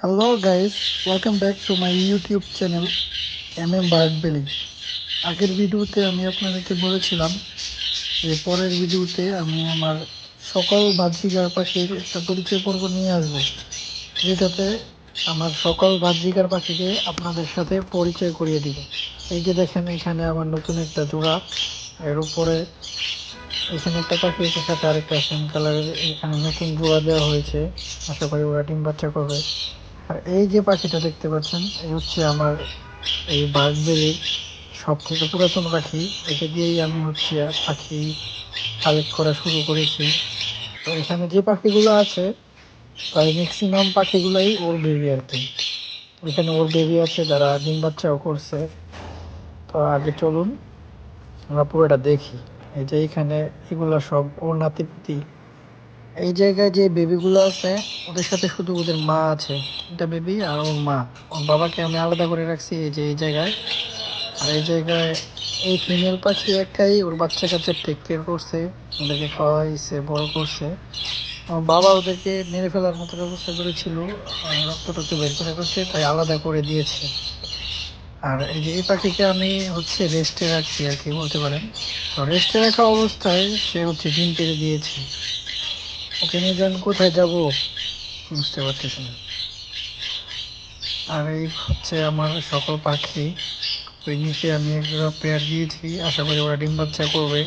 Hello guys welcome back to my YouTube channel M M Bird Belly আগের ভিডিওতে আমি আপনাদেরকে বলেছিলাম যে পরের ভিডিওতে আমি আমার সকল বাহ্যিকার পাখির একটা পরিচয় পর্ব নিয়ে আসব, যেটাতে আমার সকল বাহ্যিকার পাখিকে আপনাদের সাথে পরিচয় করিয়ে দিব। এই যে দেখেন, এখানে আমার নতুন একটা জোড়া এর উপরে এখানে একটা পাখি এসে সাথে আরেকটা সেম কালারের। এখানে নতুন জোড়া দেওয়া হয়েছে। আশা করি ওরা ডিম বাচ্চা করবে। আর এই যে পাখিটা দেখতে পাচ্ছেন, এই হচ্ছে আমার এই বাঘবেলির সব থেকে পুরাতন পাখি। একে দিয়েই আমি হচ্ছে পাখি কালেক্ট করা শুরু করেছি। তো এখানে যে পাখিগুলো আছে, প্রায় ম্যাক্সিমাম পাখিগুলোই ওর বেবি আর কি এখানে ওর বেবি আছে যারা ডিম বাচ্চাও করছে, তো আগে চলুন আমরা পুরোটা দেখি। এই যে এখানে এগুলো সব ওর নাতিপুতি এই জায়গায় যে বেবিগুলো আছে, ওদের সাথে শুধু ওদের মা আছে। এটা বেবি আর ওর মা। ওর বাবাকে আমি আলাদা করে রাখছি এই যে এই জায়গায়। আর এই জায়গায় এই ফিমেল পাখি একটাই ওর বাচ্চা কাচ্চা টেক কেয়ার করছে, ওদেরকে খাওয়াইছে, বড় করছে। আমার বাবা ওদেরকে মেরে ফেলার মতো ব্যবস্থা করেছিল রক্ত টক্ত বের করে করছে, তাই আলাদা করে দিয়েছে। আর এই যে এই পাখিকে আমি হচ্ছে রেস্টে রাখছি আর কি, বলতে পারেন। তো রেস্টে রাখা অবস্থায় সে হচ্ছে ডিম পেড়ে দিয়েছে। ওকে নিয়ে যান কোথায় যাব, বুঝতে পারতেছি না। আর এই হচ্ছে আমার সকল পাখি। ওই নিচে আমি একটা পেয়ার দিয়েছি। আশা করি ওরা ডিম বাচ্চা করবে।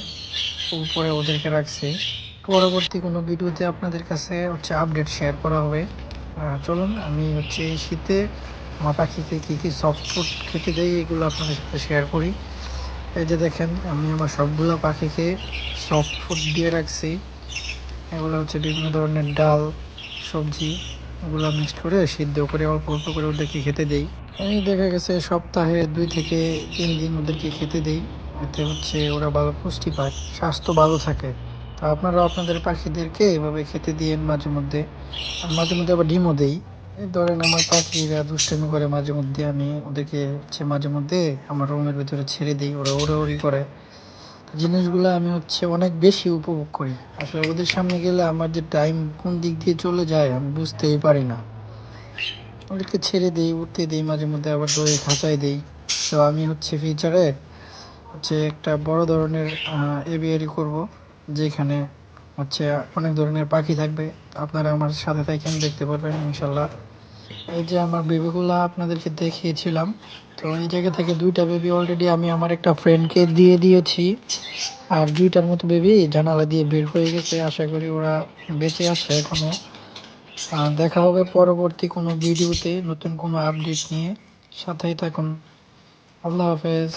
উপরে ওদেরকে রাখছি। পরবর্তী কোনো ভিডিওতে আপনাদের কাছে হচ্ছে আপডেট শেয়ার করা হবে। চলুন, আমি হচ্ছে এই শীতে আমার পাখিকে কী কী সফট ফুড খেতে দেয় এগুলো আপনাদের সাথে শেয়ার করি। এই যে দেখেন, আমি আমার সবগুলো পাখিকে সফট ফুড দিয়ে রাখছি। এগুলো হচ্ছে বিভিন্ন ধরনের ডাল, সবজি ওগুলো মিক্সড করে সিদ্ধ করে অল্প অল্প করে ওদেরকে খেতে দেই। এই দেখা গেছে সপ্তাহে দুই থেকে তিন দিন ওদেরকে খেতে দেই। এতে হচ্ছে ওরা ভালো পুষ্টি পায়, স্বাস্থ্য ভালো থাকে। তো আপনারা আপনাদের পাখিদেরকে এভাবে খেতে দিয়েন মাঝে মধ্যে। আর মাঝে মধ্যে আবার ডিমও দেই। এই ধরেন আমার পাখিরা দুষ্টামি করে মাঝে মধ্যে, আমি ওদেরকে হচ্ছে মাঝে মধ্যে আমার রুমের ভিতরে ছেড়ে দিই। ওরা ওড়াউড়ি করে। জিনিসগুলো আমি হচ্ছে অনেক বেশি উপভোগ করি। আসলে ওদের সামনে গেলে আমার যে টাইম কোন দিক দিয়ে চলে যায় আমি বুঝতেই পারি না। ওদেরকে ছেড়ে দিই, উঠতে দিই, মাঝে মধ্যে আবার দৌড়ে খাঁচাই দিই। তো আমি হচ্ছে ফিউচারে হচ্ছে একটা বড় ধরনের এভিয়ারি করব, যেখানে হচ্ছে অনেক ধরনের পাখি থাকবে। আপনারা আমার সাথে থাকেন, দেখতে পারবেন, ইনশাল্লাহ। এই যে আমার বেবিগুলো আপনাদেরকে দেখিয়েছিলাম তো এই জায়গা থেকে দুইটা বেবি অলরেডি আমি আমার একটা ফ্রেন্ডকে দিয়ে দিয়েছি। আর দুইটার মতো বেবি জানালা দিয়ে বের হয়ে গেছে আশা করি ওরা বেঁচে আছে এখনও। আহ, দেখা হবে পরবর্তী কোনো ভিডিওতে নতুন কোনো আপডেট নিয়ে। সাথেই থাকুন। আল্লাহ হাফেজ।